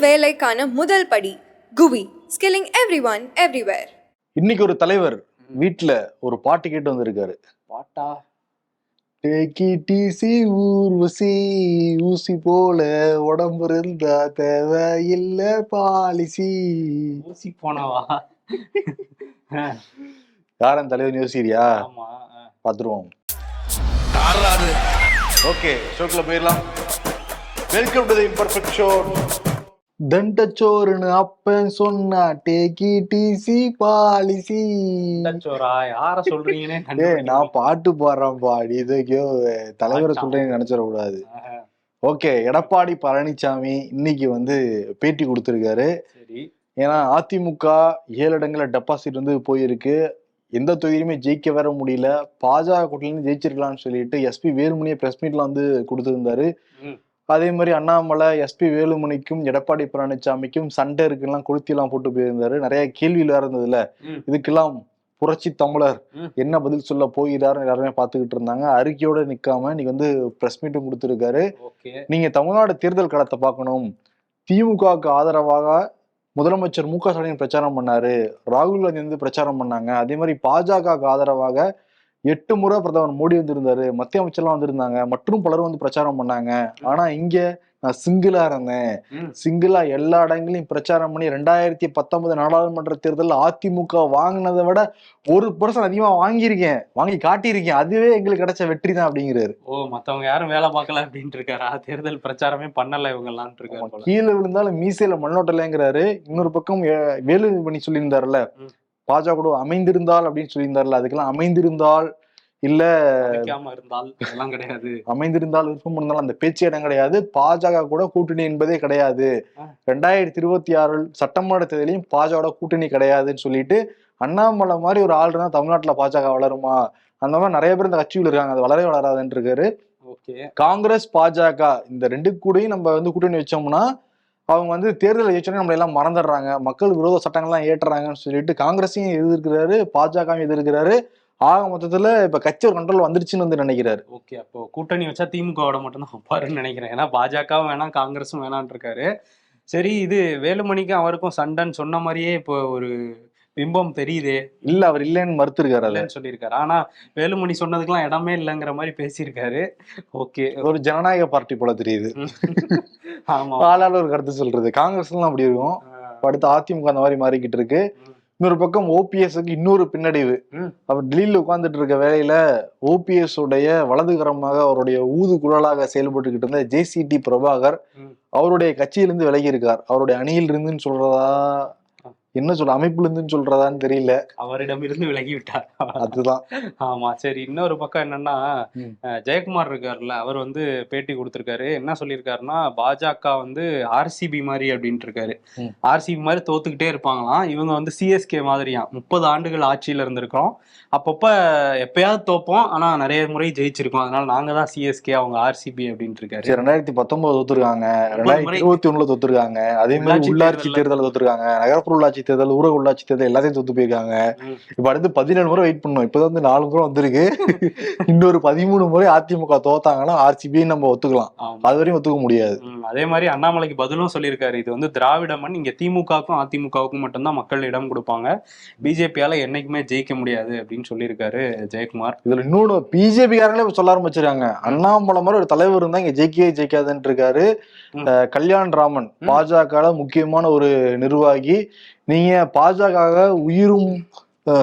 வேலைக்கான முதல் படி குவி ஸ்கில்லிங் எவ்ரி ஒன் எவ்ரிவேர் இன்னைக்கு ஒரு தலைவர் வீட்ல ஒரு பாட்டு கேட்டு வந்திருக்காரு. பாட்டா? டேக்கி டிசி ஊர்வசி ஊசி போல உடம்பு இருந்தா தேவை இல்ல பாலிசி. ஊசி போனவா? யாரன் தலைவர் யோசிக்கிறியா. பாத்துருவோம். ஓகே ஷோக்குள்ள போயிடலாம். Welcome to the imperfect show தண்டச்சோறுன்னு அப்பன் சொன்னா டேக்கி டிசி பாலிசி யார சொல்றீங்கன்னே நான் பாட்டு பாடுறேன் பாடி இதுக்கோ தலைவரை பாட்டா? சொல்றேன்னு நினைச்சிடக்கூடாது. ஆஹா, ஓகே எடப்பாடி பழனிசாமி இன்னைக்கு வந்து பேட்டி கொடுத்திருக்காரு. ஏன்னா அதிமுக ஏழு இடங்கள்ல டெபாசிட் வந்து போயிருக்கு. எந்த தொகுதியுமே ஜெயிக்க வர முடியல. பாஜக கூட்டிலிருந்து ஜெயிச்சிருக்கலாம்னு சொல்லிட்டு எஸ்பி வேலுமணியை பிரஸ் மீட்ல வந்து கொடுத்திருந்தாரு. அதே மாதிரி அண்ணாமலை எஸ்பி வேலுமணிக்கும் எடப்பாடி பழனிசாமிக்கும் சண்டை இருக்குலாம் கொளுத்திலாம் போட்டு போயிருந்தாரு. நிறைய கேள்வியில இருந்ததுல. இதுக்கெல்லாம் புரட்சி தமிழர். என்ன பதில் சொல்ல போகிறாருன்னு எல்லாருமே பார்த்துக்கிட்டு இருந்தாங்க. அறிக்கையோட நிக்காம இன்னைக்கு வந்து பிரஸ் மீட்டும் கொடுத்திருக்காரு. நீங்க தமிழ்நாடு தேர்தல் களத்தை பார்க்கணும். திமுகவுக்கு ஆதரவாக முதலமைச்சர் மு க ஸ்டாலின் பிரச்சாரம் பண்ணாரு. ராகுல் காந்தி வந்து பிரச்சாரம் பண்ணாங்க. அதே மாதிரி பாஜகவுக்கு ஆதரவாக எட்டு முறை பிரதமர் மோடி வந்திருந்தாரு மத்திய அமைச்சர்லாம் வந்திருந்தாங்க மற்றும் பலரும் வந்து பிரச்சாரம் பண்ணாங்க. ஆனா இங்க நான் சிங்கிளா இருந்தேன். சிங்கிளா எல்லா இடங்களையும் பிரச்சாரம் பண்ணி ரெண்டாயிரத்தி பத்தொன்பது நாடாளுமன்ற தேர்தலில் அதிமுக வாங்கினதை விட ஒரு பர்சன்ட் அதிகமா வாங்கியிருக்கேன். வாங்கி காட்டியிருக்கேன். அதுவே எங்களுக்கு கிடைச்ச வெற்றி தான் அப்படிங்கிறாரு. ஓ மத்தவங்க யாரும் வேலை பார்க்கல அப்படின்ட்டு இருக்காரா தேர்தல் பிரச்சாரமே பண்ணல இவங்க எல்லாம் இருக்காரு போல. கீழே விழுந்தாலும் மீசையில மண்ணோட்டலைங்கிறாரு இன்னொரு பக்கம் வேலு பண்ணி சொல்லியிருந்தாருல்ல ம். பாஜக கூட அமைந்திருந்தால் அப்படின்னு சொல்லியிருந்தாருல்ல அதுக்கெல்லாம் அமைந்திருந்தால் இல்ல இருந்தால் அதெல்லாம் கிடையாது. அமைந்திருந்தால் விருப்பம் இருந்தாலும் அந்த பேச்சு இடம் கிடையாது. பாஜக கூட கூட்டணி என்பதே கிடையாது. ரெண்டாயிரத்தி இருபத்தி ஆறு சட்டமன்ற தேர்தலையும் பாஜக கூட்டணி கிடையாதுன்னு சொல்லிட்டு அண்ணாமலை மாதிரி ஒரு ஆள் இருந்தா தமிழ்நாட்டுல பாஜக வளருமா? அந்த மாதிரி நிறைய பேர் இந்த கட்சியில் இருக்காங்க. அது வளரவே வளராதுன்னு இருக்காரு. காங்கிரஸ் பாஜக இந்த ரெண்டு கூடயும் நம்ம வந்து கூட்டணி வச்சோம்னா அவங்க வந்து தேர்தல் ஜெயிச்சோடனே நம்மள எல்லாம் மறந்துடுறாங்க. மக்கள் விரோத சட்டங்கள்லாம் ஏற்றுறாங்கன்னு சொல்லிட்டு காங்கிரஸையும் எதிர்க்கிறாரு பாஜகவும் எதிர்க்கிறாரு. ஆக மொத்தத்துல இப்ப கட்சி ஒரு கண்ட்ரோல் வந்துருச்சுன்னு வந்து நினைக்கிறாரு. ஓகே அப்போ கூட்டணி வச்சா திமுகவோட மட்டும் தான் பாருன்னு நினைக்கிறேன். ஏன்னா பாஜகவும் வேணாம் காங்கிரஸும் வேணான் இருக்காரு. சரி இது வேலுமணிக்கும் அவருக்கும் சண்டைன்னு சொன்ன மாதிரியே இப்போ ஒரு பிம்பம் தெரியுதே. இல்ல அவர் இல்லைன்னு மறுத்திருக்காரு இல்லைன்னு சொல்லியிருக்காரு. ஆனா வேலுமணி சொன்னதுக்கெல்லாம் இடமே இல்லைங்கிற மாதிரி பேசியிருக்காரு. ஓகே. ஒரு ஜனநாயக பார்ட்டி போல தெரியுது. ஆமா. ஆளால ஒரு கருத்து சொல்றது. காங்கிரஸ்லாம் அப்படி இருக்கும். அடுத்து அதிமுக அந்த மாதிரி மாறிக்கிட்டு இருக்கு. இன்னொரு பக்கம் ஓபிஎஸ்க்கு இன்னொரு பின்னடைவு. அவர் டெல்லியில உட்கார்ந்துட்டு இருக்க வேலையில ஓபிஎஸ் உடைய வலதுகரமாக அவருடைய ஊது குழலாக செயல்பட்டுக்கிட்டு இருந்த ஜேசிடி பிரபாகர். அவருடைய கட்சியிலிருந்து விலகி இருக்கார். அவருடைய அணியில் இருந்துன்னு சொல்றதா என்ன சொல்ற அமைப்புல இருந்துன்னு சொல்றதான்னு தெரியல. அவரிடமிருந்து விலகி விட்டார் அதுதான். ஆமா சரி இன்னொரு பக்கம் என்னன்னா ஜெயக்குமார் இருக்காருல்ல அவர் வந்து பேட்டி கொடுத்திருக்காரு. என்ன சொல்லியிருக்காருன்னா பாஜக வந்து ஆர்சிபி மாதிரி அப்படின்ட்டு இருக்காரு. ஆர்சிபி மாதிரி தோத்துக்கிட்டே இருப்பாங்களாம். இவங்க வந்து சிஎஸ்கே மாதிரியா. முப்பது ஆண்டுகள் ஆட்சியில இருந்திருக்கிறோம். அப்பப்ப எப்பயாவது தோப்போம் ஆனா நிறைய முறை ஜெயிச்சிருக்கோம். அதனால நாங்க தான் சிஎஸ்கே அவங்க ஆர்சிபி அப்படின்ட்டு இருக்காரு. ரெண்டாயிரத்தி பத்தொன்பது தோத்துருக்காங்க. ரெண்டாயிரத்தி. இருபத்தி ஒண்ணுல தோத்துருக்காங்க. அதே மாதிரி உள்ளாட்சி தேர்தல் தோத்துருக்காங்க. நகர்ப்புற உள்ளாட்சி தேர்தல் ஊரக உள்ளாட்சி தேர்தல் எல்லாத்தையும் தோத்து போயிருக்காங்க. இப்ப அடுத்து பதினேழு முறை வெயிட் பண்ணோம் இப்பதான் வந்து நாலு முறை வந்திருக்கு. இன்னொரு பதிமூணு முறை அதிமுக தோத்தாங்கன்னா ஆர்சிபி நம்ம ஒத்துக்கலாம். அது வரையும் ஒத்துக்க முடியாது. அதே மாதிரி அண்ணாமலைக்கு பதிலும் சொல்லியிருக்காரு. இது வந்து திராவிட மண் இங்க திமுகவுக்கும் அதிமுகவுக்கும் மட்டும்தான் மக்கள் இடம் கொடுப்பாங்க. பிஜேபியால என்னைக்குமே ஜெயிக்க முடியாது அப்படின்னு சொல்லியிருக்காரு ஜெயக்குமார். இதுல இன்னொன்னு பிஜேபி காரங்களே சொல்ல ஆரம்பிச்சிருக்காங்க. அண்ணாமலை மாதிரி ஒரு தலைவர் இருந்தா இங்க ஜெயிக்கவே ஜெயிக்காதுன்னு இருக்காரு. கல்யாண் ராமன். பாஜக முக்கியமான ஒரு நிர்வாகி. நீங்க பாஜக உயிரும்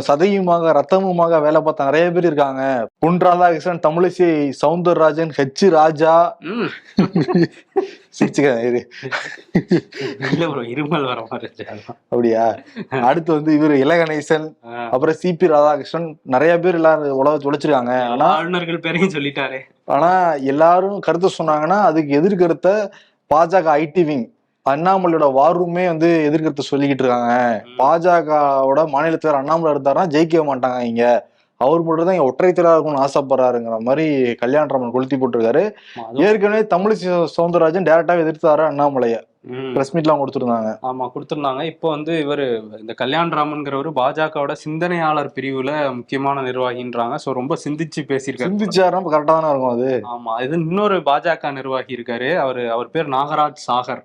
சதையுமாக ரத்தமுமாக வேலை பார்த்த நிறைய பேர் இருக்காங்க. பொன் ராதாகிருஷ்ணன் தமிழிசை சவுந்தரராஜன் ஹெச் ராஜா. இருமல் வர. அப்படியா? அடுத்து வந்து இவரு இலகணேசன் அப்புறம் சிபி ராதாகிருஷ்ணன் நிறைய பேர் எல்லாரும் உலக உழைச்சிருக்காங்க. ஆனா ஆளுநர்கள் பேரையும் சொல்லிட்டாரே. ஆனா எல்லாரும் கருத்து சொன்னாங்கன்னா அதுக்கு எதிர்கருத்த பாஜக ஐடி விங் அண்ணாமலையோட வார்ரூமே வந்து எதிர்கருத்து சொல்லிக்கிட்டு இருக்காங்க. பாஜகவோட மாநில தலைவர் அண்ணாமலை இருந்தாருன்னா ஜெயிக்க மாட்டாங்க இங்க. அவர் மட்டும் தான் இங்க ஒற்றை தலைவரா இருக்கணும்னு ஆசைப்படுறாருங்கிற மாதிரி கல்யாணராமன் கொளுத்தி போட்டிருக்காரு. ஏற்கனவே தமிழிசை சவுந்தரராஜன் டேரக்டாவே எதிர்த்தாரு அண்ணாமலைய. பிரஸ் மீட்லாம் கொடுத்துருந்தாங்க. ஆமா கொடுத்திருந்தாங்க. இப்போ வந்து இவரு இந்த கல்யாண்ராமன்கிறவரு பாஜகவோட சிந்தனையாளர் பிரிவுல முக்கியமான நிர்வாகின்றாங்க. சோ ரொம்ப சிந்திச்சு பேசியிருக்காரு. சிந்திச்சாருன்னா கரெக்டா தானே இருக்கும் அது. ஆமா இது இன்னொரு பாஜக நிர்வாகி இருக்காரு. அவரு அவர் பேர் நாகராஜ் சாகர்.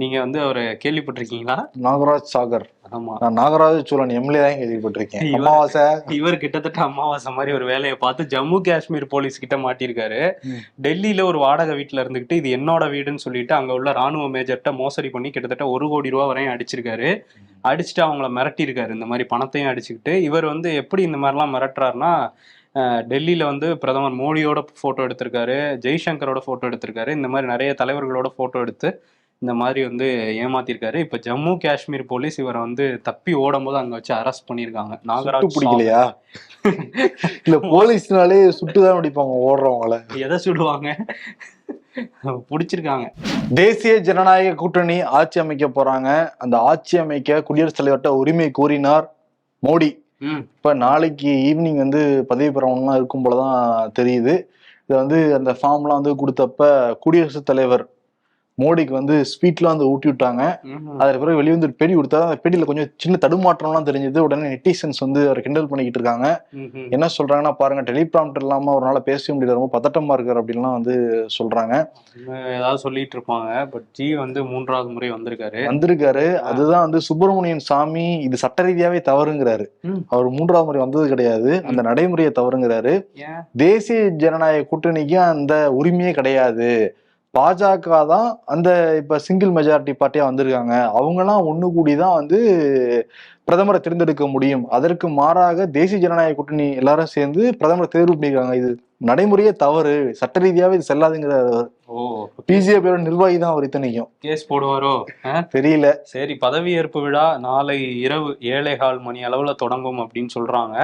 நீங்க வந்து அவரை கேள்விப்பட்டிருக்கீங்களா? நாகராஜ் சாகர். ஆமா. நான் நாகராஜ சோழன் எம்எல்ஏ தான் கேள்விப்பட்டிருக்கேன். அமாவாசை. இவர் கிட்டத்தட்ட அமாவாசை மாதிரி ஒரு வேலையை பார்த்து ஜம்மு காஷ்மீர் போலீஸ் கிட்ட மாட்டியிருக்காரு. டெல்லியில ஒரு வாடகை வீட்டுல இருந்துகிட்டு இது என்னோட வீடுன்னு சொல்லிட்டு அங்க உள்ள ராணுவ மேஜர்ட்ட மோசடி பண்ணி கிட்டத்தட்ட ஒரு கோடி ரூபா வரையும் அடிச்சிருக்காரு. அடிச்சுட்டு அவங்கள மிரட்டியிருக்காரு. இந்த மாதிரி பணத்தையும் அடிச்சுக்கிட்டு இவர் வந்து எப்படி இந்த மாதிரிலாம் மிரட்டுறாருன்னா டெல்லியில வந்து பிரதமர் மோடியோட போட்டோ எடுத்திருக்காரு ஜெய்சங்கரோட போட்டோ எடுத்திருக்காரு. இந்த மாதிரி நிறைய தலைவர்களோட போட்டோ எடுத்து இந்த மாதிரி வந்து ஏமாத்திருக்காரு. இப்ப ஜம்மு காஷ்மீர் போலீஸ் இவரை வந்து தப்பி ஓடும்போது அங்க வச்சு அரெஸ்ட் பண்ணிருக்காங்க சுட்டு நாகராஜ் பிடிக்கலையா? இல்ல போலீஸ்னாலே சுட்டுதான் பிடிப்பாங்க ஓடுறவங்கள. எதை சுடுவாங்க? பிடிச்சிருக்காங்க. தேசிய ஜனநாயக கூட்டணி ஆட்சி அமைக்க போறாங்க. அந்த ஆட்சி அமைக்க குடியரசுத் தலைவர்கிட்ட உரிமை கோரினார் மோடி. இப்ப நாளைக்கு ஈவினிங் வந்து பதவி பிரமாணம்லாம் இருக்கும் போலதான் தெரியுது. இதை வந்து அந்த ஃபார்ம்லாம் வந்து கொடுத்தப்ப குடியரசுத் தலைவர் மோடிக்கு வந்து ஸ்வீட்லாம் வந்து ஊட்டி விட்டாங்க. அதுக்கு பிறகு வெளியே வந்து ஒரு பேட்டி கொடுத்தாரு அந்த பேட்டியில கொஞ்சம் சின்ன தடுமாற்றம்லாம் தெரிஞ்சது. உடனே நெட்டிசன்ஸ் வந்து அவர் கிண்டல் பண்ணிக்கிட்டு இருக்காங்க. என்ன சொல்றாங்கன்னா பாருங்க டெலிபிராம்டர் இல்லாம அவரால் பேசவே முடியல. ரொம்ப பதட்டமா இருக்காரு அப்படின்லாம் வந்து சொல்றாங்க. ஏதாவது சொல்லிட்டு இருப்பாங்க. பட் ஜி வந்து மூன்றாவது முறை வந்திருக்காரு. வந்திருக்காரு. அதுதான் வந்து சுப்பிரமணியன் சாமி இது சட்ட ரீதியாவே தவறுங்கிறாரு. அவர் மூன்றாவது முறை வந்தது கிடையாது. அந்த நடைமுறையை தவறுங்கிறாரு. தேசிய ஜனநாயக கூட்டணிக்கு அந்த உரிமையே கிடையாது. பாஜக தான் அந்த இப்ப சிங்கிள் மெஜாரிட்டி பார்ட்டியா வந்திருக்காங்க. அவங்கெல்லாம் ஒண்ணு கூடி தான் வந்து பிரதமரை தேர்ந்தெடுக்க முடியும். அதற்கு மாறாக தேசிய ஜனநாயக கூட்டணி எல்லாரும் சேர்ந்து பிரதமரை தேர்வு பண்ணிருக்காங்க இது. நடைமுறையே தவறு. சட்ட ரீதியாவே இது செல்லாதுங்கிற ஓ பிஜேபியோட நிர்வாகி தான் அவர் இத்தனைக்கும். கேஸ் போடுவாரோ? தெரியல. சரி பதவியேற்பு விழா நாளை இரவு ஏழை கால் மணி அளவுல தொடங்கும் அப்படின்னு சொல்றாங்க.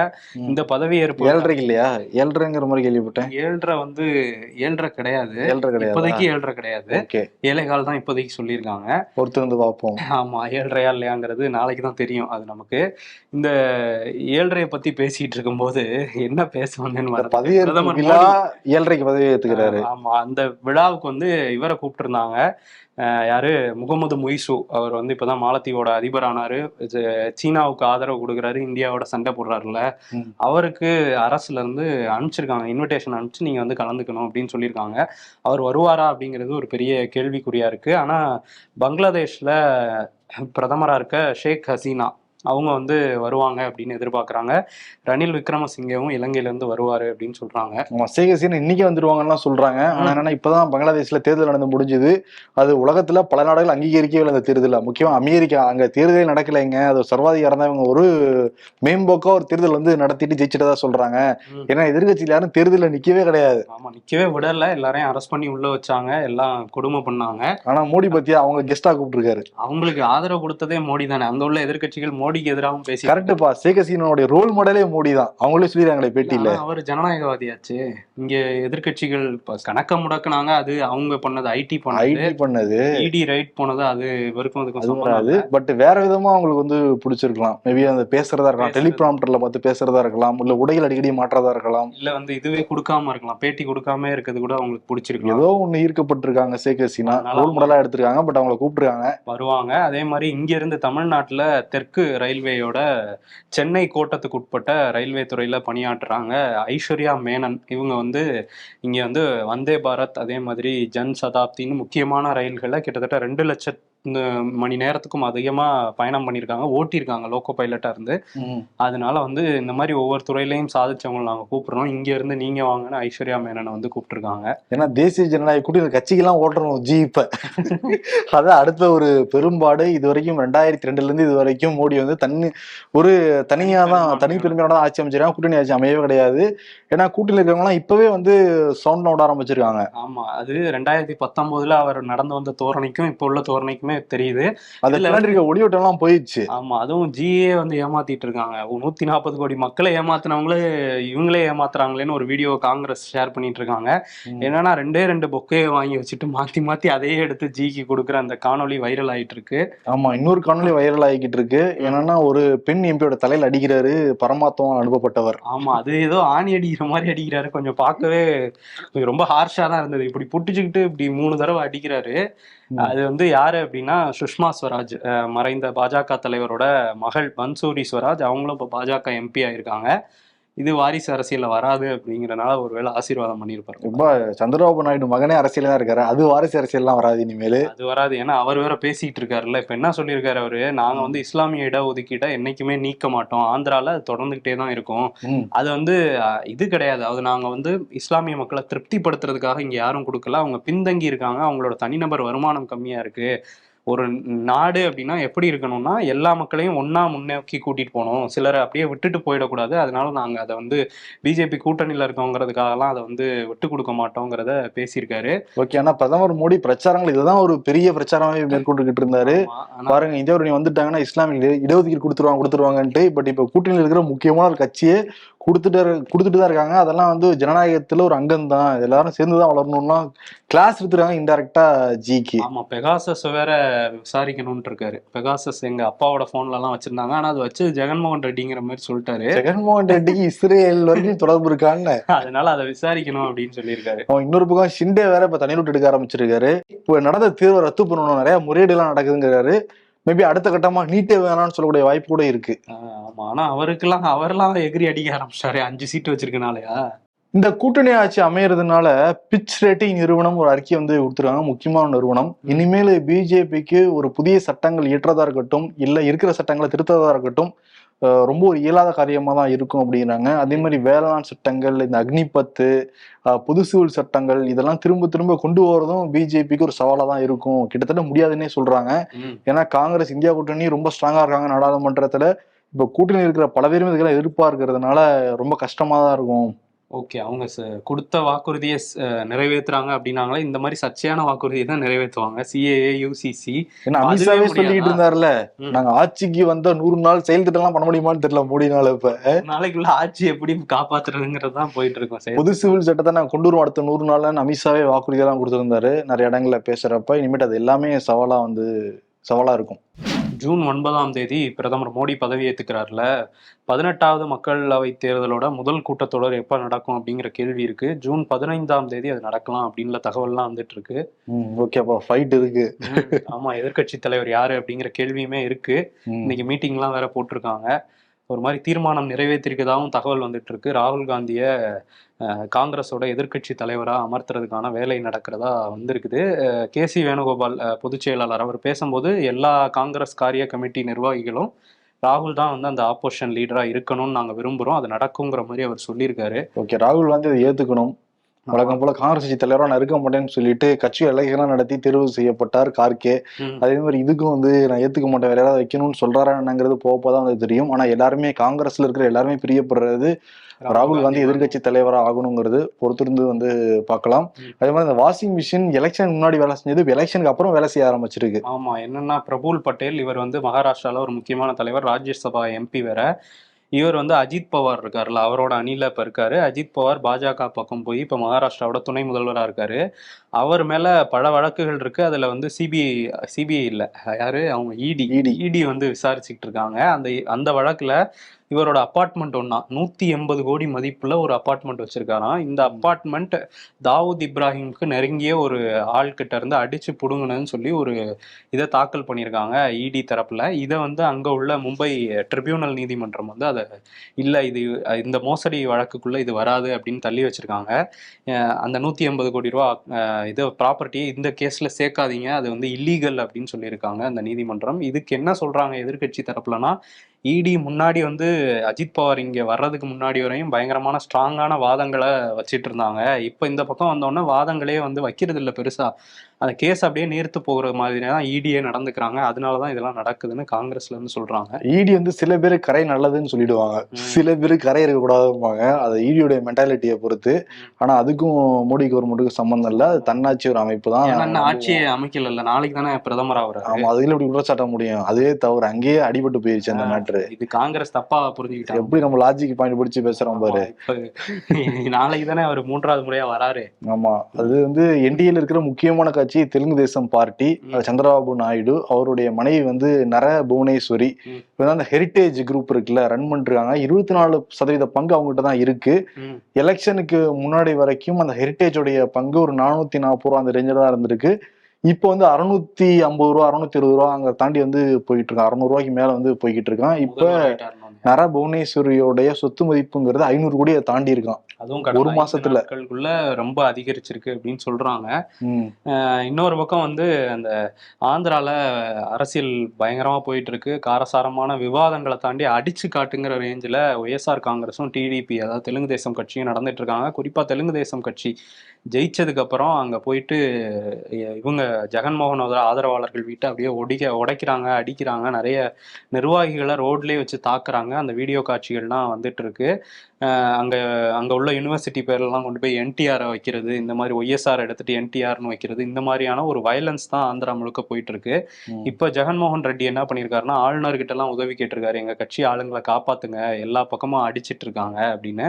இந்த பதவியேற்பு விழா ஏழ்ரைக்கு இல்லையா? ஏழ்ரைங்கிற மாதிரி கேள்விப்பட்டேன். ஏழ்ரை வந்து ஏழ்ரை கிடையாது. ஏழ்ரை கிடையாது? இப்போதைக்கு ஏழ்ரை கிடையாது. ஏழை கால் தான் இப்போதைக்கு சொல்லியிருக்காங்க. பொறுத்து வந்து பார்ப்போம். ஆமா ஏழ்றையா இல்லையாங்கிறது நாளைக்கு தான் தெரியும் அது நமக்கு. இந்த ஏழ்றைய பத்தி பேசிட்டு இருக்கும்போது என்ன பேச வந்தேன்னு. பதவியேற்பு விழா ஏழ்ரைக்கு பதவி ஏத்துக்கிறாரு. ஆமா அந்த விழாவுக்கு வந்து இவரை கூப்பிட்டிருந்தாங்க. யாரு? முகமது முய்சு. அவர் வந்து இப்பதான் மாலத்தீவோட அதிபர் ஆனாரு இது சீனாவுக்கு ஆதரவு கொடுக்குறாரு. இந்தியாவோட சண்டை போடுறாருல. அவருக்கு அரசுல இருந்து அனுப்பிச்சிருக்காங்க. இன்விடேஷன் அனுப்பிச்சு நீங்க வந்து கலந்துக்கணும் அப்படின்னு சொல்லியிருக்காங்க. அவர் வருவாரா அப்படிங்கிறது ஒரு பெரிய கேள்விக்குறியா இருக்கு. ஆனா பங்களாதேஷ்ல பிரதமரா இருக்க ஷேக் ஹசீனா. அவங்க வந்து வருவாங்க அப்படின்னு எதிர்பார்க்கறாங்க. ரணில் விக்ரமசிங்கவும் இலங்கையில இருந்து வருவாரு அப்படின்னு சொல்றாங்க. ஆமா சேகசீன் இன்னைக்கு வந்துருவாங்கன்னு சொல்றாங்க. ஆனா என்னன்னா இப்பதான் பங்களாதேஷ்ல தேர்தல் நடந்து முடிஞ்சது. அது உலகத்துல பல நாடுகள் அங்கீகரிக்கவே இல்லை அந்த தேர்தல முக்கியமா அமெரிக்கா அங்க தேர்தலே நடக்கலைங்க அது சர்வாதிகாரம் தான். இவங்க ஒரு மேம்போக்கா ஒரு தேர்தல் வந்து நடத்திட்டு ஜெயிச்சிட்டதா சொல்றாங்க. ம். ஏன்னா எதிர்கட்சியில யாரும் தேர்தல்ல நிக்கவே கிடையாது. ஆமா நிக்கவே விடல. எல்லாரையும் அரெஸ்ட் பண்ணி உள்ள வச்சாங்க. எல்லாம் கொடுமை பண்ணாங்க. ஆனா மோடி பத்தியா அவங்க கெஸ்டா கூப்பிட்டுருக்காரு. அவங்களுக்கு ஆதரவு கொடுத்ததே மோடி தானே. அங்க உள்ள எதிர்க்கட்சிகள் மோடிக்கு எதிராகவும் பேசி கரெக்டுப்பா சேகசீனோட ரோல் மாடலே மோடி தான் அவங்களே சொல்லிடுறாங்களே பேட்டியில அவர் ஜனநாயகவாதியாச்சு. இங்க எதிர்க்கட்சிகள் இப்ப கணக்க முடக்குனாங்க அது அவங்க பண்ணது ஐடி பண்ணது. ஐடி பண்ணது. இடி ரைட் போனது அது அதுக்கும் அது. பட் வேற விதமா அவங்களுக்கு வந்து பிடிச்சிருக்கலாம். மேபி அந்த பேசுறதா இருக்கலாம். டெலிபிராம்டர்ல பார்த்து பேசுறதா இருக்கலாம். இல்ல உடைகள் அடிக்கடி மாற்றதா இருக்கலாம். இல்ல வந்து இதுவே கொடுக்காம இருக்கலாம். பேட்டி கொடுக்காம இருக்கிறது கூட அவங்களுக்கு பிடிச்சிருக்கலாம். ஏதோ ஒண்ணு ஈர்க்கப்பட்டிருக்காங்க சேக் ஹசீனா. அதனால ரோல் மாடலா எடுத்திருக்காங்க பட் அவங்கள கூப்பிட்டுருக்காங்க. வருவாங்க. அதே மாதிரி இங்க இருந்து தமிழ்நாட்டுல தெற்கு ரயில்வேயோட சென்னை கோட்டத்துக்கு உட்பட்ட ரயில்வே துறையில் பணியாற்றுறாங்க ஐஸ்வர்யா மேனன். இவங்க வந்து இங்கே வந்து வந்தே பாரத் அதே மாதிரி ஜன் சதாப்தின்னு முக்கியமான ரயில்களை கிட்டத்தட்ட ரெண்டு லட்சம் மணி நேரத்துக்கும் அதிகமா பயணம் பண்ணியிருக்காங்க ஓட்டியிருக்காங்க லோக்கோ பைலட்டா இருந்து. அதனால வந்து இந்த மாதிரி ஒவ்வொரு துறையிலையும் சாதிச்சவங்களை நாங்க கூப்பிடுறோம் இங்க இருந்து நீங்க வாங்கன்னு ஐஸ்வர்யா மேனனை வந்து கூப்பிட்டுருக்காங்க. ஏன்னா தேசிய ஜனநாயக கூட்டணி கட்சிக்கெல்லாம் ஓட்டுறோம் ஜி இப்ப. அதான் அடுத்த ஒரு பெரும்பாடு. இது வரைக்கும் ரெண்டாயிரத்தி ரெண்டுல இருந்து இது வரைக்கும் மோடி வந்து தனி ஒரு தனியா தான் தனி பெருமையோட தான் ஆட்சி அமைச்சிருக்காங்க கூட்டணி ஆட்சி அமையவே கிடையாது. ஏன்னா கூட்டணியில் இருக்கிறவங்க எல்லாம் இப்பவே வந்து சவுண்ட் நோட ஆரம்பிச்சிருக்காங்க. ஆமா அது ரெண்டாயிரத்தி பத்தொன்பதுல அவர் நடந்து வந்த தோரணைக்கும் இப்போ உள்ள தோரணைக்குமே தெரியுது. அது இதுல பின்னாடி இருக்க ஒளியோட்டம் எல்லாம் போயிடுச்சு. ஆமா அதுவும் ஜிஏ வந்து ஏமாத்திட்டு இருக்காங்க. நூத்தி நாற்பது கோடி மக்களை ஏமாத்தினவங்களே இவங்களே ஏமாத்துறாங்களேன்னு ஒரு வீடியோ காங்கிரஸ் ஷேர் பண்ணிட்டு இருக்காங்க. என்னன்னா ரெண்டே ரெண்டு பொக்கையை வாங்கி வச்சுட்டு மாத்தி மாத்தி அதையே எடுத்து ஜிக்கு கொடுக்குற அந்த காணொளி வைரல் ஆயிட்டு இருக்கு ஆமா இன்னொரு காணொலி வைரல் ஆகிக்கிட்டு இருக்கு. என்னன்னா ஒரு பெண் எம்பியோட தலையில அடிக்கிறாரு பரமாத்மா அனுப்பப்பட்டவர். ஆமா அது ஏதோ ஆணி அடிக்கிற மாதிரி அடிக்கிறாரு. கொஞ்சம் பார்க்கவே ரொம்ப ஹார்ஷா தான் இருந்தது. இப்படி புட்டிச்சுக்கிட்டு இப்படி மூணு தடவை அடிக்கிறாரு. அது வந்து யாரு அப்படின்னா சுஷ்மா ஸ்வராஜ் அஹ் மறைந்த பாஜக தலைவரோட மகள் பன்சூரி ஸ்வராஜ். அவங்களும் இப்போ பாஜக எம்பி ஆயிருக்காங்க. இது வாரிசு அரசியல்ல வராது அப்படிங்கறனால ஒருவேளை ஆசீர்வாதம் பண்ணியிருப்பாரு. ரொம்ப சந்திரபாபு நாயுடு மகனே அரசியல் தான் இருக்காரு. அது வாரிசு அரசியல்லாம் வராது இனிமேல். அது வராது. ஏன்னா அவர் வேற பேசிட்டு இருக்காருல்ல. இப்ப என்ன சொல்லியிருக்காரு அவரு? நாங்க வந்து இஸ்லாமிய இட ஒதுக்கீட்டை என்னைக்குமே நீக்க மாட்டோம். ஆந்திரால தொடர்ந்துகிட்டே தான் இருக்கும். அது வந்து இது கிடையாது. அது நாங்க வந்து இஸ்லாமிய மக்களை திருப்திப்படுத்துறதுக்காக இங்க யாரும் கொடுக்கல. அவங்க பின்தங்கி இருக்காங்க. அவங்களோட தனிநபர் வருமானம் கம்மியா இருக்கு. ஒரு நாடு அப்படின்னா எப்படி இருக்கணும்னா எல்லா மக்களையும் ஒண்ணா முன்னோக்கி கூட்டிட்டு போகணும். சிலரை அப்படியே விட்டுட்டு போயிடக்கூடாது. அதனால நாங்க அதை வந்து பிஜேபி கூட்டணியில இருக்கோங்கிறதுக்காகலாம் அதை வந்து விட்டு கொடுக்க மாட்டோங்கிறத பேசியிருக்காரு. ஓகே ஆனா பிரதமர் மோடி பிரச்சாரங்கள் இதுதான் ஒரு பெரிய பிரச்சாரமே மேற்கொண்டுகிட்டு இருந்தாரு. பாருங்க இந்தியா கூட்டணி வந்துட்டாங்கன்னா இஸ்லாமிய இடஒதுக்கீடு கொடுத்துருவாங்க கொடுத்துருவாங்கன்ட்டு பட் இப்ப கூட்டணியில் இருக்கிற முக்கியமான ஒரு கட்சியே கொடுத்துட்டு கொடுத்துட்டு தான் இருக்காங்க. அதெல்லாம் வந்து ஜனநாயகத்துல ஒரு அங்கம் தான். எல்லாரும் சேர்ந்து தான் வளரணும்னா கிளாஸ் எடுத்துருக்காங்க இன்டெரக்டா ஜிக்கு ஆமா பெகாசஸ் வேற விசாரிக்கணும்னு இருக்காரு. பெகாசஸ் எங்க அப்பாவோட போன்ல எல்லாம் வச்சிருந்தாங்க. ஆனா அது வச்சு ஜெகன்மோகன் ரெட்டிங்கிற மாதிரி சொல்லிட்டாரு. ஜெகன்மோகன் ரெட்டிக்கு இஸ்ரேல் வரைக்கும் தொடர்பு இருக்கான்னு. அதனால அதை விசாரிக்கணும் அப்படின்னு சொல்லியிருக்காரு. அவன் இன்னொரு பக்கம் ஷிண்டே வேற இப்ப விட்டு எடுக்க ஆரம்பிச்சிருக்காரு. இப்போ நடந்த தேர்வை ரத்து பண்ணணும். நிறைய முறையீடு எல்லாம் நடக்குதுங்கிறாரு. மேபி அடுத்த கட்டமா நீட்டே வேணாம்னு சொல்லக்கூடிய வாய்ப்பு கூட இருக்கு. ஆமா. ஆனா அவருக்கெல்லாம் அவரெல்லாம் எகிரி அடிக்க ஆரம்பிச்சிட்டாரு அஞ்சு சீட்டு வச்சிருக்கனாலயா? இந்த கூட்டணி ஆட்சி அமையறதுனால பிச் ரேட்டிங் நிறுவனம் ஒரு அறிக்கை வந்து கொடுத்துருக்காங்க. முக்கியமான நிறுவனம். இனிமேல் பிஜேபிக்கு ஒரு புதிய சட்டங்கள் இயற்றதா இருக்கட்டும் இல்ல இருக்கிற சட்டங்களை திருத்ததா இருக்கட்டும் ரொம்ப ஒரு இயலாத காரியமா தான் இருக்கும் அப்படிங்கிறாங்க. அதே மாதிரி வேளாண் சட்டங்கள் இந்த அக்னிபத்து பொது சிவில் சட்டங்கள் இதெல்லாம் திரும்ப திரும்ப கொண்டு வரதும் பிஜேபிக்கு ஒரு சவாலா தான் இருக்கும். கிட்டத்தட்ட முடியாதுன்னே சொல்றாங்க. ஏன்னா காங்கிரஸ் இந்தியா கூட்டணி ரொம்ப ஸ்ட்ராங்கா இருக்காங்க நாடாளுமன்றத்துல. இப்ப கூட்டணி இருக்கிற பல பேருமே இதுக்கெல்லாம் எதிர்பார்க்கறதுனால ரொம்ப கஷ்டமா தான் இருக்கும். ஓகே அவங்க கொடுத்த வாக்குறுதியை நிறைவேத்துறாங்க அப்படின்னாங்களே? இந்த மாதிரி சர்ச்சையான வாக்குறுதியை தான் நிறைவேற்றுவாங்க. CAA UCC அமித்ஷாவே? சொல்லிட்டு இருந்தாருல. நாங்க ஆட்சிக்கு வந்த நூறு நாள் செயல் திட்டம்லாம் பண்ண முடியுமான்னு தெரியல மோடினால இப்ப. நாளைக்குள்ள ஆட்சி எப்படி காப்பாத்துறதுங்கிறது தான் போயிட்டு இருக்கோம் சரி பொது சிவில் சட்டத்தை நாங்க கொண்டு வருவோம். அடுத்த நூறு நாள்ல அமித்ஷாவே வாக்குறுதி எல்லாம் கொடுத்திருந்தாரு. நிறைய இடங்கள்ல பேசுறப்ப இனிமேட்டு அது எல்லாமே சவாலா வந்து சவாலா இருக்கும். ஜூன் ஒன்பதாம் தேதி பிரதமர் மோடி பதவி ஏத்துக்கிறார்ல. பதினெட்டாவது மக்களவை தேர்தலோட முதல் கூட்டத்தொடர் எப்ப நடக்கும் அப்படிங்கிற கேள்வி இருக்கு. ஜூன் பதினைந்தாம் தேதி அது நடக்கலாம் அப்படின்ற தகவல்லாம் வந்துட்டு இருக்கு. ஓகே அப்ப ஃபைட் இருக்கு. ஆமா எதிர்க்கட்சி தலைவர் யாரு அப்படிங்கிற கேள்வியுமே இருக்கு. இன்னைக்கு மீட்டிங்லாம் வேற போட்டிருக்காங்க. ஒரு மாதிரி தீர்மானம் நிறைவேற்றிருக்கதாகவும் தகவல் வந்துட்டு இருக்கு ராகுல் காந்திய காங்கிரஸோட எதிர்க்கட்சி தலைவராக அமர்த்துறதுக்கான வேலை நடக்கிறதா வந்திருக்குது. கே சி வேணுகோபால் பொதுச் செயலாளர் அவர் பேசும்போது எல்லா காங்கிரஸ் காரிய கமிட்டி நிர்வாகிகளும் ராகுல் தான் வந்து அந்த ஆப்போசிஷன் லீடரா இருக்கணும்னு நாங்க விரும்புறோம். அது நடக்குங்கிற மாதிரி அவர் சொல்லியிருக்காரு. ஓகே ராகுல் காந்தி அதை ஏத்துக்கணும். வழக்கம் போல காங்கிரஸ் கட்சி தலைவரா நான் இருக்க மாட்டேன்னு சொல்லிட்டு கட்சி எலெக்ஷன் நடத்தி தேர்வு செய்யப்பட்டார் கார்கே. அதே மாதிரி இதுக்கும் வந்து நான் ஏத்துக்க மாட்டேன். வேற யாராவது வைக்கணும்னு சொல்றாராங்கிறது போக போக தான் வந்து தெரியும். ஆனா எல்லாருமே காங்கிரஸ்ல இருக்கிற எல்லாருமே பிரியப்படுறது ராகுல் காந்தி எதிர்க்கட்சி தலைவரா ஆகணுங்கிறது பொறுத்திருந்து வந்து பார்க்கலாம். அதே மாதிரி இந்த வாஷிங் மிஷின் எலெக்ஷன் முன்னாடி வேலை செஞ்சது எலெக்ஷனுக்கு அப்புறம் வேலை செய்ய ஆரம்பிச்சிருக்கு. ஆமா. என்னன்னா பிரபுல் பட்டேல் இவர் வந்து மகாராஷ்டிரால ஒரு முக்கியமான தலைவர் ராஜ்யசபா எம்பி வேற. இவர் வந்து அஜித் பவார் இருக்காருல்ல அவரோட அணியில இப்ப இருக்காரு. அஜித் பவார் பாஜக பக்கம் போய் இப்ப மகாராஷ்டிராவோட துணை முதல்வரா இருக்காரு. அவர் மேல பல வழக்குகள் இருக்கு. அதுல வந்து சிபிஐ சிபிஐ இல்ல. யாரு? அவங்க இடி ED. இடி வந்து விசாரிச்சுக்கிட்டு இருக்காங்க. அந்த அந்த வழக்குல இவரோட அப்பார்ட்மெண்ட் ஒன்னா நூத்தி எண்பது கோடி மதிப்புல ஒரு அப்பார்ட்மெண்ட் வச்சிருக்காராம் இந்த அப்பார்ட்மெண்ட் தாவூத் இப்ராஹிம்க்கு நெருங்கிய ஒரு ஆள்கிட்ட இருந்து அடிச்சு புடுங்கணும்னு சொல்லி ஒரு இதை தாக்கல் பண்ணியிருக்காங்க இடி தரப்புல. இதை வந்து அங்க உள்ள மும்பை ட்ரிபியூனல் நீதிமன்றம் வந்து அதை இல்ல இது இந்த மோசடி வழக்குக்குள்ள இது வராது அப்படின்னு தள்ளி வச்சிருக்காங்க. அந்த நூத்தி எண்பது கோடி ரூபா இது ப்ராப்பர்ட்டியை இந்த கேஸ்ல சேர்க்காதீங்க. அது வந்து இல்லீகல் அப்படின்னு சொல்லியிருக்காங்க அந்த நீதிமன்றம். இதுக்கு என்ன சொல்றாங்க எதிர்க்கட்சி தரப்புலனா இடி முன்னாடி வந்து அஜித் பவார் இங்க வர்றதுக்கு முன்னாடி வரையும் பயங்கரமான ஸ்ட்ராங்கான வாதங்களை வச்சிட்டு இருந்தாங்க. இப்போ இந்த பக்கம் வந்தோடனே வாதங்களே வந்து வைக்கிறது இல்ல பெருசா. அந்த கேஸ் அப்படியே நீர்த்து போகிற மாதிரி தான் இடியே நடந்துக்கிறாங்க. அதனால தான் இதெல்லாம் நடக்குதுன்னு காங்கிரஸ்ல இருந்து சொல்றாங்க. இடி வந்து சில பேர் கரை நல்லதுன்னு சொல்லிடுவாங்க. சில பேர் கரை இருக்கக்கூடாதும்பாங்க. அது ஈடியோட மென்டாலிட்டியை பொறுத்து. ஆனா அதுக்கும் மோடி கவர்மெண்ட்டுக்கும் சம்பந்தம் இல்ல. அது தன்னாட்சி ஒரு அமைப்பு தான். ஆட்சியை அமைக்கல நாளைக்கு தானே பிரதமர் ஆகுறாரு ஆமா அதுல இப்படி குற்றச்சாட்ட முடியும்? அதுவே தவறு அங்கேயே அடிபட்டு போயிருச்சு அந்த ஆ. மேட்ரு இது காங்கிரஸ் தப்பா புரிஞ்சுக்கிட்டாங்க. எப்படி நம்ம லாஜிக் பாயிண்ட் பிடிச்சு பேசுறோம் பாரு. நாளைக்கு தானே அவர் மூன்றாவது முறையா வராரு. ஆமா அது வந்து என்டிஏல இருக்கிற முக்கியமான கட்சி தெலுங்கு தேசம் பார்ட்டி. சந்திரபாபு நாயுடு. அவருடைய மனைவி வந்து நர புவனேஸ்வரி. அந்த ஹெரிட்டேஜ் குரூப் இருக்குல்ல ரன் பண்ணிருக்காங்க இருபத்தி நாலு சதவீத பங்கு அவங்ககிட்ட தான் இருக்கு. எலெக்ஷனுக்கு முன்னாடி வரைக்கும் அந்த ஹெரிட்டேஜோடைய பங்கு ஒரு நானூத்தி நாற்பது ரூபா அந்த ரேஞ்சில் தான் இருந்திருக்கு. இப்போ வந்து அறுநூத்தி ஐம்பது ரூபா அறுநூத்தி இருபது ரூபா அங்க தாண்டி வந்து போயிட்டு இருக்கான். அறுநூறு ரூபாய்க்கு மேல வந்து போய்கிட்டு இருக்கான். இப்ப நர புவனேஸ்வரியோடைய சொத்து மதிப்புங்கிறது ஐநூறு கோடியை தாண்டி இருக்கான். அதுவும் ஒரு மாசத்துல. நாட்களுக்குள்ள ரொம்ப அதிகரிச்சிருக்கு அப்படின்னு சொல்றாங்க. இன்னொரு பக்கம் வந்து அந்த ஆந்திரால அரசியல் பயங்கரமா போயிட்டு இருக்கு காரசாரமான விவாதங்களை தாண்டி அடிச்சு காட்டுங்கிற ரேஞ்சில் ஒய்எஸ்ஆர் காங்கிரஸும் டிடிபி அதாவது தெலுங்கு தேசம் கட்சியும் நடந்துட்டு இருக்காங்க. குறிப்பா தெலுங்கு தேசம் கட்சி ஜெயிச்சதுக்கு அப்புறம் அங்க போயிட்டு இவங்க ஜெகன்மோகனோட ஆதரவாளர்கள் வீட்டை அப்படியே ஒடிக்க உடைக்கிறாங்க அடிக்கிறாங்க. நிறைய நிர்வாகிகளை ரோட்லயே வச்சு தாக்குறாங்க. அந்த வீடியோ காட்சிகள்லாம் வந்துட்டு இருக்கு. அங்க அங்க உள்ள யூனிவர்சிட்டி பேர்லாம் கொண்டு போய் என்டிஆர் வைக்கிறது இந்த மாதிரி ஒய்எஸ்ஆர் எடுத்துட்டு என்டிஆர்னு வைக்கிறது இந்த மாதிரியான ஒரு வயலன்ஸ் தான் ஆந்திரா முழுக்க போயிட்டு இருக்கு. இப்ப ஜெகன்மோகன் ரெட்டி என்ன பண்ணியிருக்காருன்னா ஆளுநர்கிட்ட எல்லாம் உதவி கேட்டிருக்காரு. எங்க கட்சி ஆளுங்களை காப்பாத்துங்க எல்லா பக்கமும் அடிச்சிட்டு இருக்காங்க அப்படின்னு.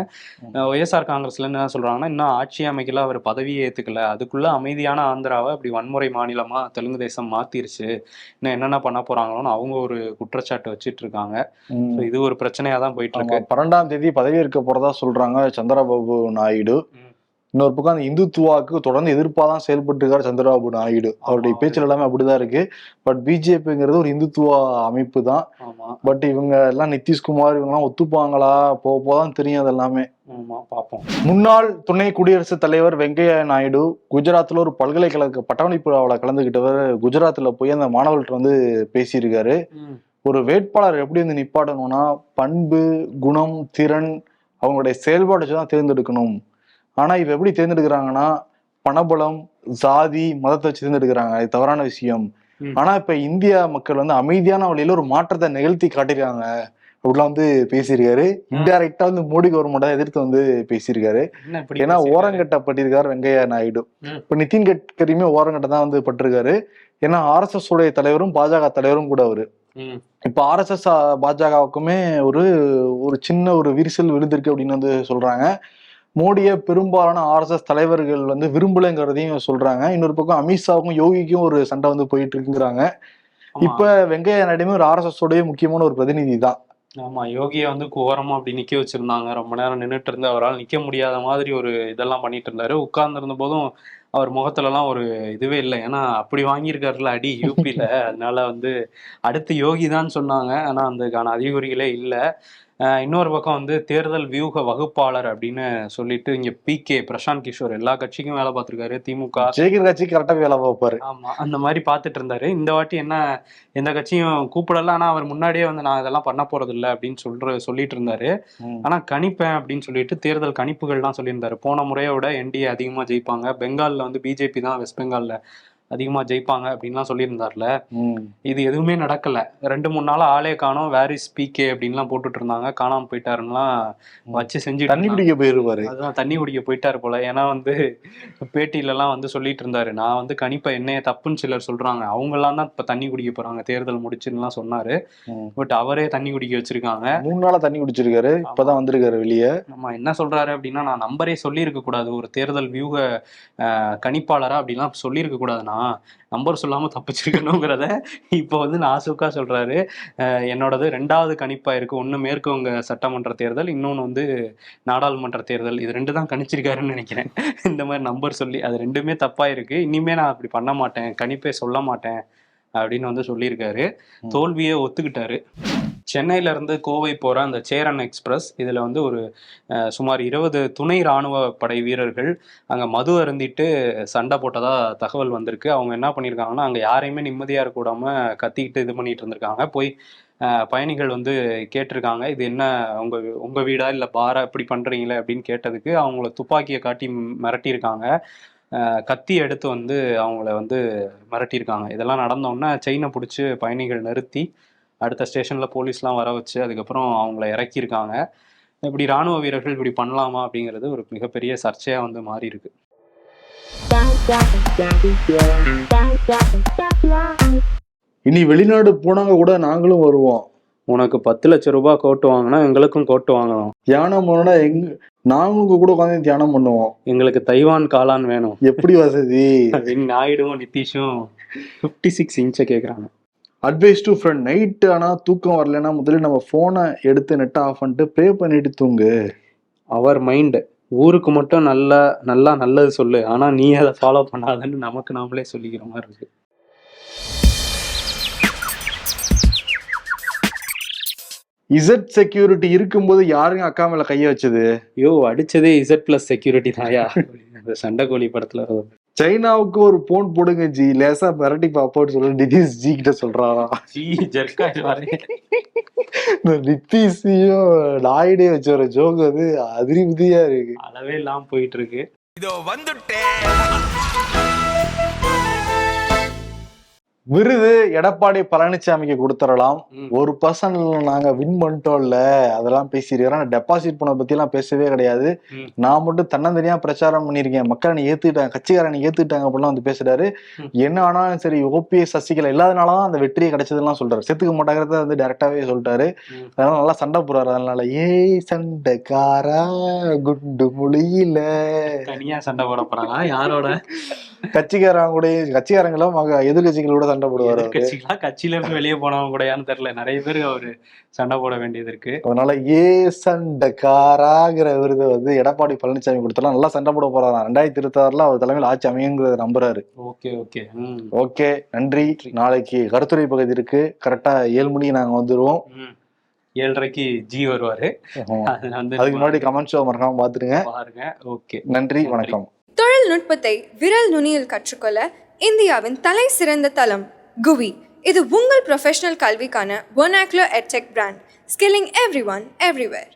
ஒய்எஸ்ஆர் காங்கிரஸ்ல என்ன சொல்றாங்கன்னா இன்னும் ஆட்சி அமைக்கல அவர் பதவியே ஏத்துக்கல. அதுக்குள்ள அமைதியான ஆந்திராவை அப்படி வன்முறை மாநிலமா தெலுங்கு தேசம் மாத்திருச்சு. இன்னும் என்னென்ன பண்ண போறாங்களோன்னு அவங்க ஒரு குற்றச்சாட்டு வச்சிட்டு இருக்காங்க. இது ஒரு பிரச்சனையா தான் போயிட்டு இருக்கு. பன்னெண்டாம் தேதி பதவியேற்க போறதா சொல்றாங்க சந்திரபாபு நாயுடு. இன்னொரு பக்கம் அந்த இந்துத்துவாக்கு தொடர்ந்து எதிர்ப்பா தான் செயல்பட்டு இருக்காரு சந்திரபாபு நாயுடு. அவருடைய ஆமா. பேச்சுல எல்லாமே அப்படிதான் இருக்கு. பட் பிஜேபிங்கிறது ஒரு இந்துத்துவா அமைப்பு தான். பட் இவங்க எல்லாம் நிதிஷ்குமார் இவங்க எல்லாம் ஒத்துப்பாங்களா? போக போதான் தெரியும் அது எல்லாமே. ஆமா பாப்போம். முன்னாள் துணை குடியரசுத் தலைவர் வெங்கையா நாயுடு குஜராத்ல ஒரு பல்கலைக்கழக பட்டமளிப்பு கலந்துகிட்டவர் குஜராத்ல போய் அந்த மாணவர்கள்ட்ட வந்து பேசியிருக்காரு. ஒரு வேட்பாளர் எப்படி வந்து நிப்பாட்டணும்னா பண்பு குணம் திறன் அவங்களுடைய செயல்பாடு வச்சு தான் தேர்ந்தெடுக்கணும். ஆனா இப்ப எப்படி தேர்ந்தெடுக்கிறாங்கன்னா பணபலம் ஜாதி மதத்தை வச்சு தேர்ந்தெடுக்கிறாங்க. இது தவறான விஷயம். ஆனா இப்ப இந்தியா மக்கள் வந்து அமைதியான வழியில ஒரு மாற்றத்தை நிகழ்த்தி காட்டியிருக்காங்க. அப்படிலாம் வந்து பேசியிருக்காரு. இன்டைரக்டா வந்து மோடி கவர்மெண்ட்டை எதிர்த்து வந்து பேசியிருக்காரு. ஏன்னா பேசியிருக்காரு? ஓரங்கட்டப்பட்டிருக்காரு வெங்கையா நாயுடு. இப்ப நிதின் கட்கரியுமே ஓரங்கட்ட தான் வந்து பட்டிருக்காரு. ஏன்னா ஆர்எஸ்எஸ் உடைய தலைவரும் பாஜக தலைவரும் கூட அவரு. இப்ப ஆர்எஸ்எஸ் பாஜகவுக்குமே ஒரு ஒரு சின்ன ஒரு விரிசல் விழுந்திருக்கு அப்படின்னு வந்து சொல்றாங்க. மோடியை பெரும்பாலான ஆர்எஸ்எஸ் தலைவர்கள் வந்து விரும்பலைங்கிறதையும் சொல்றாங்க. இன்னொரு பக்கம் அமித்ஷாவுக்கும் யோகிக்கும் ஒரு சண்டை வந்து போயிட்டு இருக்குங்கிறாங்க. இப்ப வெங்கையா நாயுடுமே ஒரு ஆர்எஸ்எஸ் உடைய முக்கியமான ஒரு பிரதிநிதி தான். ஆமா யோகியை வந்து ஓரமா அப்படி நிக்க வச்சிருந்தாங்க. ரொம்ப நேரம் நின்னுட்டு இருந்து அவரால் நிக்க முடியாத மாதிரி ஒரு இதெல்லாம் பண்ணிட்டு இருந்தாரு. உட்கார்ந்து இருந்த போதும் அவர் முகத்துல எல்லாம் ஒரு இதுவே இல்லை. ஏன்னா அப்படி வாங்கியிருக்காருல அடி யூபியில் அதனால வந்து அடுத்து யோகி தான் சொன்னாங்க. ஆனா அதுக்கான அறிகுறிகளே இல்லை. இன்னொரு பக்கம் வந்து தேர்தல் வியூக வகுப்பாளர் அப்படின்னு சொல்லிட்டு இங்க பி கே பிரசாந்த் கிஷோர் எல்லா கட்சிக்கும் வேலை பார்த்திருக்காரு. திமுக ஜெயிக்கிற கட்சி கரெக்டா வேலை பார்ப்பாரு. ஆமா அந்த மாதிரி பார்த்துட்டு இருந்தாரு. இந்த வாட்டி என்ன எந்த கட்சியும் கூப்பிடல. ஆனா அவர் முன்னாடியே வந்து நான் இதெல்லாம் பண்ண போறது இல்ல அப்படின்னு சொல்ற சொல்லிட்டு இருந்தாரு. ஆனா கணிப்பேன் அப்படின்னு சொல்லிட்டு தேர்தல் கணிப்புகள்லாம் சொல்லியிருந்தாரு. போன முறையை விட என்டிஏ அதிகமா ஜெயிப்பாங்க. பெங்கால்ல வந்து பிஜேபி தான் வெஸ்ட் பெங்கால்ல அதிகமா ஜெயிப்பாங்க அப்படின்லாம் சொல்லியிருந்தார்ல. இது எதுவுமே நடக்கல. ரெண்டு மூணு நாள் ஆளே காணோம். வேரிஸ் பிகே அப்படின்லாம் போட்டுட்டு இருந்தாங்க காணாம போயிட்டாருன்னுலாம் வச்சு செஞ்சு தண்ணி குடிக்க போயிருவாரு. அதுதான் தண்ணி குடிக்க போயிட்டாரு போல. ஏன்னா வந்து பேட்டியில எல்லாம் வந்து சொல்லிட்டு இருந்தாரு நான் வந்து கணிப்பை என்னைய தப்புன்னு சிலர் சொல்றாங்க. அவங்க எல்லாம் தான் இப்ப தண்ணி குடிக்க போறாங்க. தேர்தல் முடிச்சுன்னுலாம் சொன்னாரு. பட் அவரே தண்ணி குடிக்க வச்சிருக்காங்க. மூணு நாளா தண்ணி குடிச்சிருக்காரு. இப்பதான் வந்திருக்காரு வெளியே. நம்ம என்ன சொல்றாரு அப்படின்னா நான் நம்பரே சொல்லியிருக்க கூடாது. ஒரு தேர்தல் வியூக கணிப்பாளரா அப்படிலாம் சொல்லியிருக்க கூடாதுண்ணா நம்பர் சொல்லாம தப்பிச்சிருக்கணுங்கிறத இப்போ வந்து நாசுக்கா சொல்றாரு. அஹ், என்னோடது ரெண்டாவது கணிப்பா இருக்கு. ஒண்ணு மேற்கு வங்க சட்டமன்ற தேர்தல் இன்னொன்னு வந்து நாடாளுமன்ற தேர்தல். இது ரெண்டு தான் கணிச்சிருக்காருன்னு நினைக்கிறேன். இந்த மாதிரி நம்பர் சொல்லி அது ரெண்டுமே தப்பா இருக்கு. இனிமே நான் அப்படி பண்ண மாட்டேன். கணிப்பே சொல்ல மாட்டேன் அப்படின்னு வந்து சொல்லியிருக்காரு. தோல்வியை ஒத்துக்கிட்டாரு. சென்னையில இருந்து கோவை போற அந்த சேரன் எக்ஸ்பிரஸ் இதுல வந்து ஒரு சுமார் இருபது துணை ராணுவ படை வீரர்கள் அங்க மது அருந்திட்டு சண்டை போட்டதா தகவல் வந்திருக்கு. அவங்க என்ன பண்ணியிருக்காங்கன்னா அங்க யாரையுமே நிம்மதியா இருக்க கத்திக்கிட்டு இது பண்ணிட்டு இருந்திருக்காங்க. போய் பயணிகள் வந்து கேட்டிருக்காங்க. இது என்ன உங்க உங்க வீடா இல்ல பாரா? இப்படி பண்றீங்களே அப்படின்னு கேட்டதுக்கு அவங்கள துப்பாக்கியை காட்டி மிரட்டியிருக்காங்க. கத்தி எடுத்து வந்து அவங்கள வந்து மிரட்டியிருக்காங்க. இதெல்லாம் நடந்தோடனே செயினை பிடிச்சி பயணிகள் நிறுத்தி அடுத்த ஸ்டேஷன்ல போலீஸ்லாம் வர வச்சு அதுக்கப்புறம் அவங்கள இறக்கியிருக்காங்க. இப்படி ராணுவ வீரர்கள் இப்படி பண்ணலாமா அப்படிங்கிறது ஒரு மிகப்பெரிய சர்ச்சையா வந்து மாறி இருக்கு. இனி வெளிநாடு போனாங்க கூட நாங்களும் வருவோம். உனக்கு பத்து லட்சம் ரூபாய் கோட்டு வாங்கினா எங்களுக்கும் கோட்டு வாங்கணும் தியானம் பண்ணா எங்க நாங்களும் கூட உட்காந்து தியானம் பண்ணுவோம். எங்களுக்கு தைவான் காளான் வேணும். எப்படி வசதி? அப்படின்னு நாயுடுவும் நிதிஷும். ஃபிஃப்டி சிக்ஸ் இன்ச்சை கேட்குறாங்க அட்வைஸ் டு ஃப்ரெண்ட் நைட் ஆனா தூக்கம் வரலைன்னா முதல்ல நம்ம போனை எடுத்து நெட் ஆஃப் பண்ணிட்டு ப்ரே பண்ணிட்டு தூங்கு. அவர் மைண்டு ஊருக்கு மட்டும் நல்லா நல்லா நல்லது சொல்லு. ஆனா நீ அதை ஃபாலோ பண்ணாதன்னு நமக்கு நாமளே சொல்லிக்கிற மாதிரி இருக்கு. இசட் செக்யூரிட்டி இருக்கும்போது யாருங்க அக்கா மேல கைய வச்சது? யோ அடிச்சதே இசட் பிளஸ் செக்யூரிட்டி தாயா அந்த சண்டைக்கோழி படத்துல. வரும். சைனாவுக்கு ஒரு போன் போடுங்க ஜி. லேசா மிரட்டி பாப்போன்னு சொல்லி நிதிஷ் ஜி கிட்ட சொல்றாராம் ஜி இந்த நிதிஷையும் நாயுடே வச்ச ஒரு ஜோக் வந்து அதிருப்தியா இருக்கு. அளவே இல்லாம போயிட்டு இருக்கு. விருது எடப்பாடி பழனிசாமிக்கு கொடுத்துடலாம். ஒரு பர்சன்ட் நாங்க வின் பண்ணிட்டோம்ல அதெல்லாம் பேசிருக்கிறோம் டெபாசிட் பண்ண பத்தி எல்லாம் பேசவே கிடையாது. நான் மட்டும் தன்னந்தனியா பிரச்சாரம் பண்ணிருக்கேன் மக்கள் நீ ஏத்துக்கிட்டாங்க கட்சிக்காரன் ஏத்துக்கிட்டாங்க அப்படிலாம் வந்து பேசுறாரு. என்ன ஆனாலும் சரி ஓபிஎஸ் சசிகலா இல்லாதனாலதான் அந்த வெற்றியை கிடைச்சதுலாம் சொல்றாரு. செத்துக்க மாட்டாங்கிறத வந்து டைரக்டாவே சொல்லிட்டாரு. அதனால நல்லா சண்டை போடுறாரு. அதனால ஏய் சண்டைக்காரா குண்டு மொழியில தனியா சண்டை போட போறாங்க யாரோட? கட்சிக்காரங்க கூட கட்சிக்காரங்களும் எதிர்கட்சிகளோட சண்டை போடுவாரு. கட்சிகளா கட்சியில இருந்து வெளியே போனவங்க கூடயான்னு தெரியல. நிறைய பேர் அவரு சண்டை போட வேண்டியது இருக்கு. அதனால ஏ சண்டைக்காராங்கிற விருது வந்து எடப்பாடி பழனிசாமி கொடுத்தலாம் நல்லா சண்டை போட போறாராம் ரெண்டாயிரத்தி இருபத்தி ஆறுல அவர் தலைமையில் ஆட்சி அமையுங்கிறத நம்புறாரு. Okay okay. ஓகே நன்றி. நாளைக்கு கருத்துரை பகுதி இருக்கு. கரெக்டா ஏழு மணிக்கு நாங்க வந்துருவோம். ஏழரைக்கு ஜி வருவாரு. அது வந்து அதுக்கு முன்னாடி கமெண்ட் ஷோ மறக்காம பாத்துருங்க பாருங்க. ஓகே. நன்றி. வணக்கம். தொழில்நுட்பத்தை விரல் நுனியில் கற்றுக்கொள்ள இந்தியாவின் தலை சிறந்த தளம் குவி. இது உங்கள் ப்ரொஃபஷனல் கல்விக்கான ஒனாக்லோ edtech brand skilling everyone everywhere